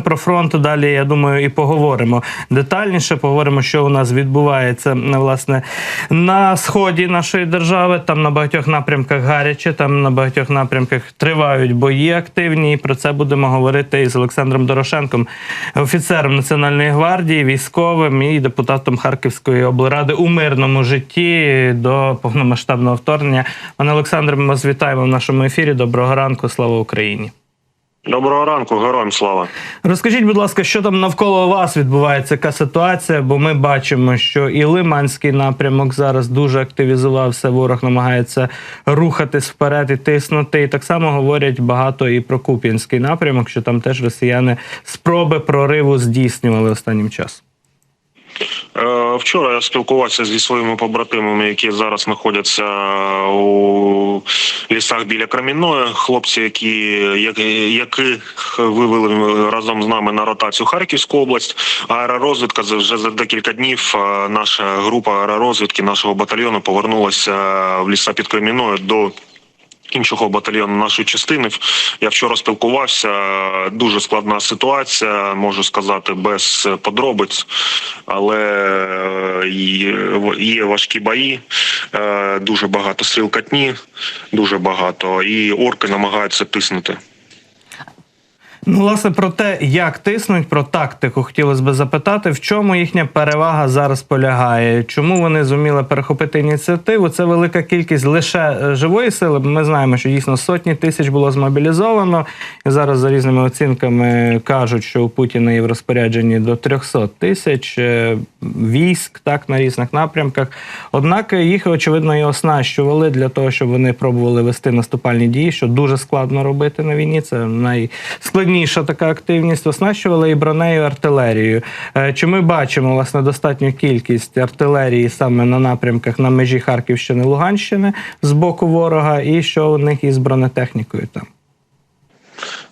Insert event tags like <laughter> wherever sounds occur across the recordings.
Про фронт далі, я думаю, і поговоримо детальніше. Поговоримо, що у нас відбувається власне на сході нашої держави. Там на багатьох напрямках гаряче, там на багатьох напрямках тривають бої активні. І про це будемо говорити із Олександром Дорошенком, офіцером Національної гвардії, військовим і депутатом Харківської облради у мирному житті до повномасштабного вторгнення. Пане Олександре, ми вас вітаємо в нашому ефірі. Доброго ранку, слава Україні. Доброго ранку, героям слава. Розкажіть, будь ласка, що там навколо вас відбувається, яка ситуація? Бо ми бачимо, що і Лиманський напрямок зараз дуже активізувався. Ворог намагається рухатись вперед і тиснути. І так само говорять багато і про Куп'янський напрямок, що там теж росіяни спроби прориву здійснювали останнім часом. Е, Вчора я спілкувався зі своїми побратимами, які зараз знаходяться у лісах біля Кремінної. Хлопці, які яких вивели разом з нами на ротацію Харківську область. Аеророзвідка вже за декілька днів. е, Наша група аеророзвідки нашого батальйону повернулася в ліса під Кремінною до. Іншого батальйону нашої частини я вчора спілкувався. Дуже складна ситуація, можу сказати, без подробиць, але е, є- важкі бої, е, дуже багато стрілкатні, дуже багато, і орки намагаються тиснути. Ну, власне, про те, як тиснуть, про тактику хотілося б запитати, в чому їхня перевага зараз полягає? Чому вони зуміли перехопити ініціативу? Це велика кількість лише е, живої сили. Ми знаємо, що дійсно сотні тисяч було змобілізовано. І зараз за різними оцінками кажуть, що у Путіна є в розпорядженні до 300 тисяч е, військ, так на різних напрямках. Однак їх очевидно і оснащували для того, щоб вони пробували вести наступальні дії, що дуже складно робити на війні. Це найскладніша така активність. Оснащували і бронею, артилерією. Е, Чи ми бачимо власне достатню кількість артилерії саме на напрямках на межі Харківщини Луганщини з боку ворога, і що у них із бронетехнікою там?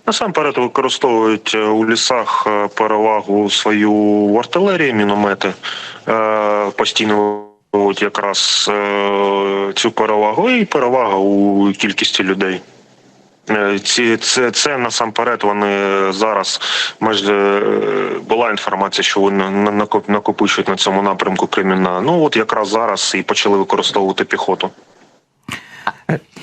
Насамперед використовують е, у лісах е, перевагу свою в артилерії, міномети постійно якраз цю перевагу і перевага у кількості людей. Е, Ці це, це насамперед. Вони зараз майже е, була інформація, що вони на- накоп- накопичують на цьому напрямку криміна. Ну от якраз зараз і почали використовувати піхоту.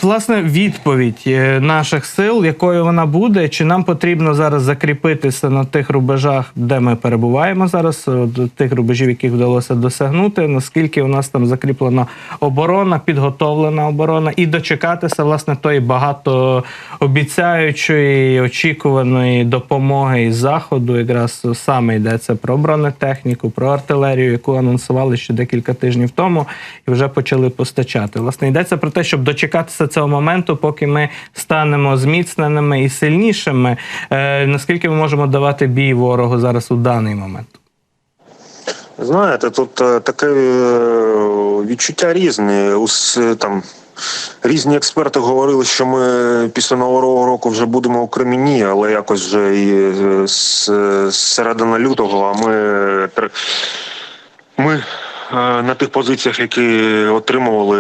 Е, Власне, відповідь е, наших сил, якою вона буде, чи нам потрібно зараз закріпитися на тих рубежах, де ми перебуваємо зараз, е, до тих рубежів, яких вдалося досягнути, наскільки у нас там закріплена оборона, підготовлена оборона, і дочекатися власне тої багатообіцяючої, очікуваної допомоги із заходу, якраз саме йдеться про бронетехніку, про артилерію, яку анонсували ще декілька тижнів тому, і вже почали постачати. Власне, йдеться про те, щоб дочекатися цього моменту, поки ми станемо зміцненими і сильнішими. Е, наскільки ми можемо давати бій ворогу зараз у даний момент? Знаєте, тут е, таке е, відчуття різне. Там різні експерти говорили, що ми після нового року вже будемо у Креміні, але якось вже і з, середини лютого, а ми ми на тих позиціях, які отримували.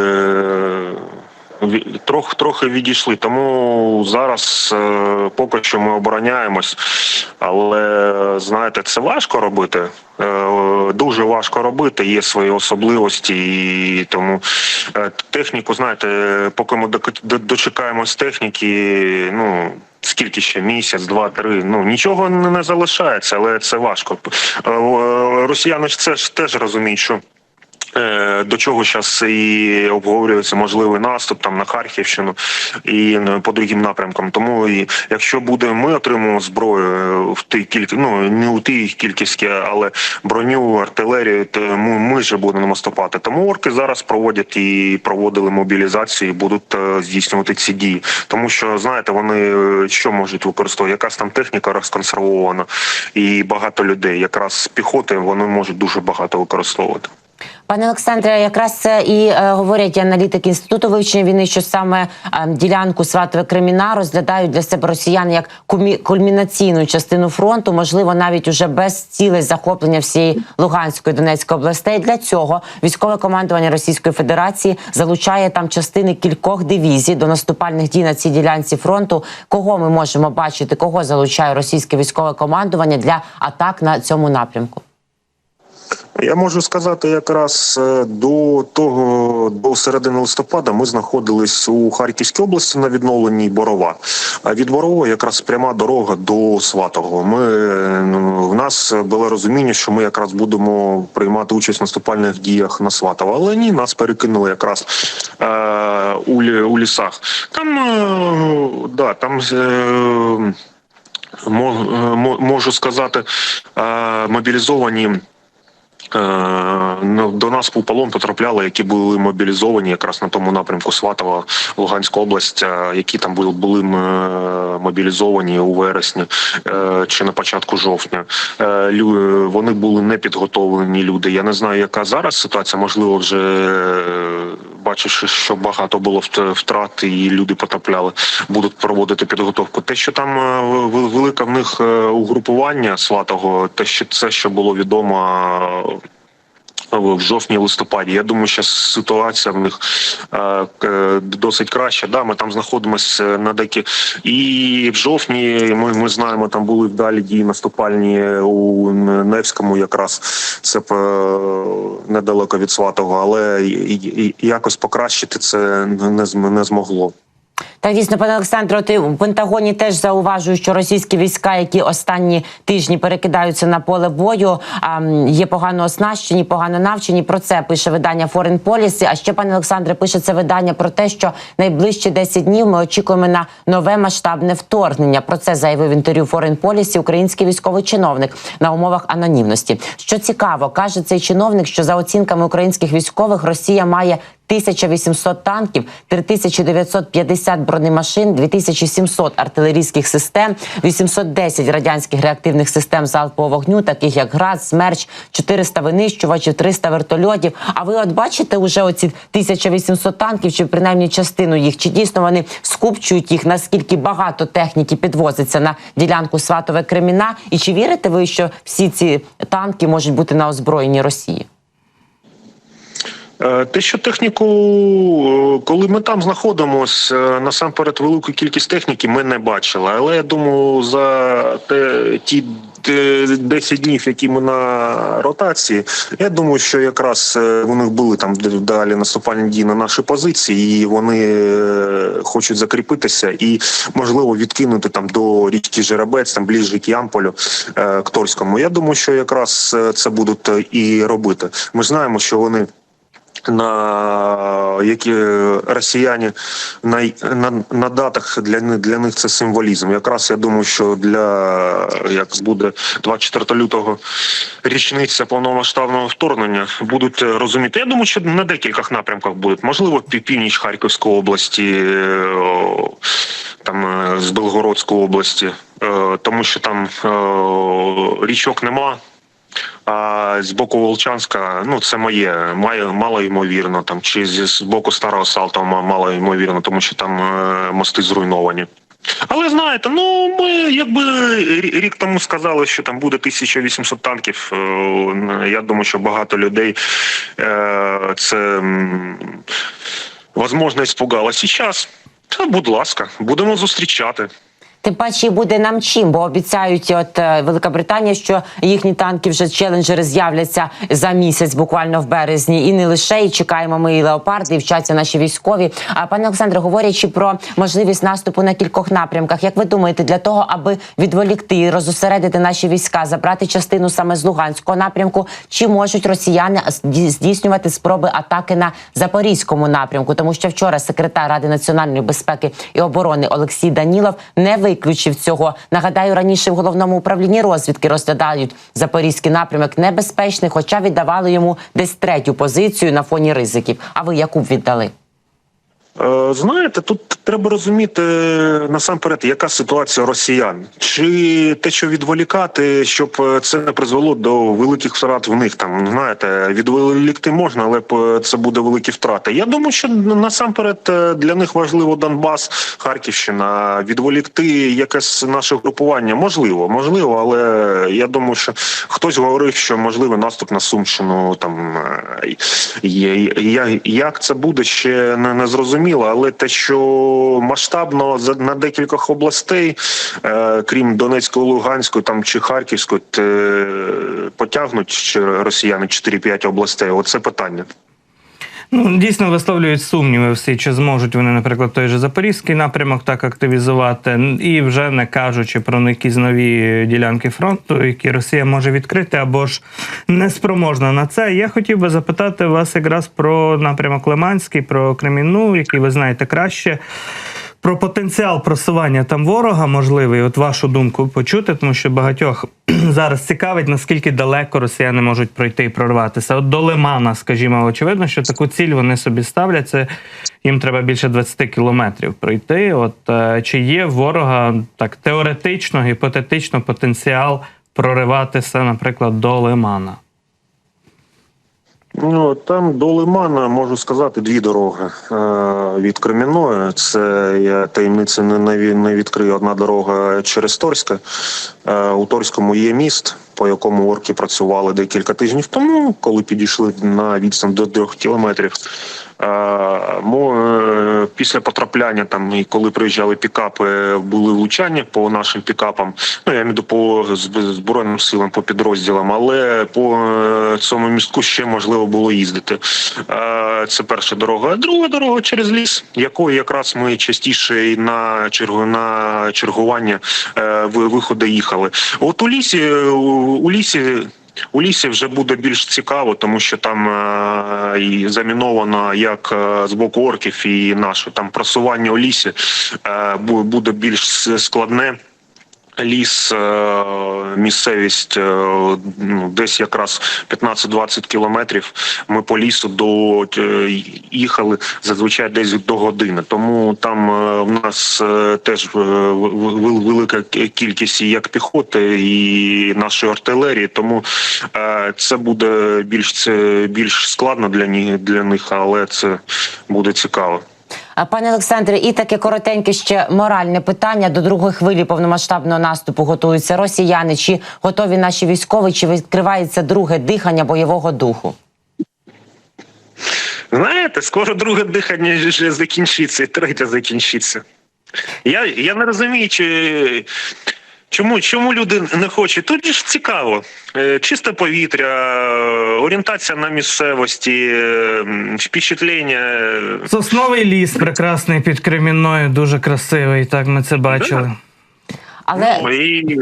Трох, трохи відійшли, тому зараз е, поки що ми обороняємось, але знаєте, це важко робити. Е, дуже важко робити, є свої особливості, і тому е, техніку, знаєте, поки ми дочекаємось техніки, ну. Скільки ще місяць, два, три. Ну нічого не залишається, але це важко. Росіяни ж це ж теж розуміють, що До чого зараз і обговорюється можливий наступ там на Харківщину і е, по другим напрямкам. Тому і якщо буде, ми отримуємо зброю е, в тій кількості, ну не у тій кількості, але броню, артилерію, то ми, ми ж будемо наступати. Тому орки зараз проводять і проводили мобілізацію, і будуть е, здійснювати ці дії. Тому що знаєте, вони е, що можуть використовувати? Якась там техніка розконсервована і багато людей. Якраз піхоти вони можуть дуже багато використовувати. Пане Олександре, якраз це і е, говорять аналітики інституту вивчення війни, що саме е, ділянку Сватове Креміна розглядають для себе росіяни як кульмінаційну частину фронту, можливо, навіть уже без цілей захоплення всієї Луганської Донецької областей. Для цього військове командування Російської Федерації залучає там частини кількох дивізій до наступальних дій на цій ділянці фронту. Кого ми можемо бачити, кого залучає російське військове командування для атак на цьому напрямку? Я можу сказати, якраз е, до того, до середини листопада ми знаходились у Харківській області на відновленні Борова. А від Борова якраз пряма дорога до Сватого. Ми е, ну, в нас було розуміння, що ми якраз будемо приймати участь в наступальних діях на Сватово. Але ні, нас перекинули якраз е, у, у лісах. Там е, да, там. Е, е, мо- можу сказати, мобілізовані. Е, До нас у полон потрапляли, які були мобілізовані якраз на тому напрямку Сватова, Луганська область, е, які там були, були е, мобілізовані у вересні чи на початку жовтня. Вони були не підготовлені люди. Я не знаю, яка зараз ситуація. Можливо, вже е, що багато було вт- втрат, і люди потрапляли, будуть проводити підготовку. Те, що там е, вел- велике в них е, угрупування сватого, те, що це що було відомо. Е, В жовтні листопаді. Я думаю, що ситуація в них е, досить краща. Да, ми там знаходимося на декі. І в жовтні ми, ми знаємо, там були вдалі дії наступальні у Невському, якраз це е, недалеко від Сватого, але якось покращити це не змогло. Так, дійсно, пане Олександре, от і в Пентагоні теж зауважують, що російські війська, які останні тижні перекидаються на поле бою, а, є погано оснащені, погано навчені. Про це пише видання Foreign Policy. А ще пане Олександре пише це видання про те, що найближчі 10 днів ми очікуємо на нове масштабне вторгнення. Про це заявив в інтерв'ю Foreign Policy український військовий чиновник на умовах анонімності. Що цікаво, каже цей чиновник, що за оцінками українських військових Росія має 1800 танків, 3950 бронемашин, 2700 артилерійських систем, 810 радянських реактивних систем залпового вогню, таких як ГРАД, СМЕРЧ, 400 винищувачів, 300 вертольотів. А ви от бачите уже оці 1800 танків, чи принаймні частину їх? Чи дійсно вони скупчують їх? Наскільки багато техніки підвозиться на ділянку Сватове Креміна? І чи вірите ви, що всі ці танки можуть бути на озброєнні Росії? Е, Те, що техніку, е, коли ми там знаходимося, е, насамперед велику кількість техніки ми не бачили. Але я думаю, за те, ті те 10 днів, які ми на ротації, я думаю, що якраз у них були там далі наступальні дії на наші позиції, і вони хочуть закріпитися і можливо відкинути там до річки Жеребець, там ближче к Ямполю, е, к Торському. Я думаю, що якраз це будуть і робити. Ми знаємо, що вони на які росіяни на, на, на датах для них для них це символізм. Якраз я думаю, що для як буде 24 лютого річниця повномасштабного вторгнення, будуть розуміти. Я думаю, що на декількох напрямках будуть. Можливо, пів- північ Харківської області, там е, з Белгородської області, е, тому що там е, річок нема. А з боку Волчанська, ну це моє, мало ймовірно, там чи з боку старого Салтова мало ймовірно, тому що там е, мости зруйновані. Але знаєте, ну ми якби рік тому сказали, що там буде 1800 танків. е, Я думаю, що багато людей е, це м, возможно іспугало. Зараз, та будь ласка, будемо зустрічати. Тим паче буде нам чим, бо обіцяють от е, Велика Британія, що їхні танки вже челенджери з'являться за місяць, буквально в березні, і не лише і чекаємо ми і леопарди, і вчаться наші військові. А пане Олександре, говорячи про можливість наступу на кількох напрямках, як ви думаєте, для того, аби відволікти розосередити наші війська, забрати частину саме з Луганського напрямку, чи можуть росіяни зді- здійснювати спроби атаки на запорізькому напрямку? Тому що вчора секретар Ради національної безпеки і оборони Олексій Данілов не виключив цього. Нагадаю, раніше в головному управлінні розвідки розглядають запорізький напрямок небезпечний, хоча віддавали йому десь третю позицію на фоні ризиків. А ви яку б віддали? Е, Знаєте, тут треба розуміти е, насамперед, яка ситуація росіян, чи те, що відволікати, щоб е, це не призвело до великих втрат в них. Там знаєте, відволікти можна, але це буде великі втрати. Я думаю, що насамперед е, для них важливо Донбас, Харківщина, відволікти якесь наше групування. Можливо, можливо, але я думаю, що хтось говорив, що можливо наступ на Сумщину там є. Як це буде ще не зрозуміло, але те, що масштабно на декількох областей, е, крім Донецької, Луганської там чи Харківської, те, потягнуть росіяни 4-5 областей. Оце питання. Ну, дійсно висловлюють сумніви всі, чи зможуть вони, наприклад, той же Запорізький напрямок так активізувати, і вже не кажучи про якісь нові ділянки фронту, які Росія може відкрити, або ж неспроможна на це. Я хотів би запитати вас якраз про напрямок Лиманський, про Кремінну, який ви знаєте краще. Про потенціал просування там ворога можливий, от вашу думку почути, тому що багатьох <clears throat> зараз цікавить, наскільки далеко росіяни можуть пройти і прорватися. От до Лимана, скажімо, очевидно, що таку ціль вони собі ставлять. Це їм треба більше 20 кілометрів пройти. От е, чи є ворога так теоретично, гіпотетично потенціал прориватися, наприклад, до Лимана? Ну там до Лимана можу сказати дві дороги е, від Кремінної. Це я таємниці не відкрию. Одна дорога через Торське. Е, у Торському є міст, по якому орки працювали декілька тижнів тому, коли підійшли на відстань до трьох кілометрів. Е, е, після потрапляння там і коли приїжджали пікапи, були влучання по нашим пікапам. Ну я маю по збройним силам, по підрозділам, але по е, цьому містку ще можливо було їздити. Це перша дорога. Друга дорога через ліс, якою якраз ми частіше на чергу на чергування виходи їхали. От у лісі у, лісі. У лісі вже буде більш цікаво, тому що там е, і заміновано як е, з боку орків і наше там просування у лісі е, буде більш складне. Ліс, е, місцевість е, ну, десь якраз 15-20 кілометрів. Ми по лісу до е, їхали зазвичай десь до години. Тому там в нас теж велика кількість як піхоти і нашої артилерії. Тому це буде більш це більш складно для них для них, але це буде цікаво. А, Пане Олександре, і таке коротеньке ще моральне питання до другої хвилі повномасштабного наступу готуються росіяни. Чи готові наші військові, чи відкривається друге дихання бойового духу? Знаєте, скоро друге дихання вже закінчиться, і третє закінчиться. Я, я не розумію, чи, чому, чому люди не хочуть. Тут ж цікаво. Е, Чисте повітря, орієнтація на місцевості, впечатлення. Сосновий ліс прекрасний під Кремінною, дуже красивий. Так ми це бачили. Але Ну, і,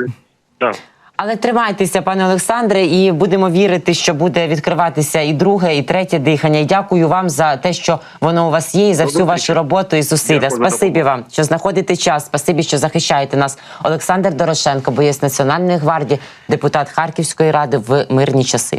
да. Але тримайтеся, пане Олександре, і будемо вірити, що буде відкриватися і друге, і третє дихання. І дякую вам за те, що воно у вас є, і за всю вашу роботу і зусилля. Дякую Спасибі вам, що знаходите час. Спасибі, що захищаєте нас. Олександр Дорошенко, боєць Національної гвардії, депутат Харківської ради в мирні часи.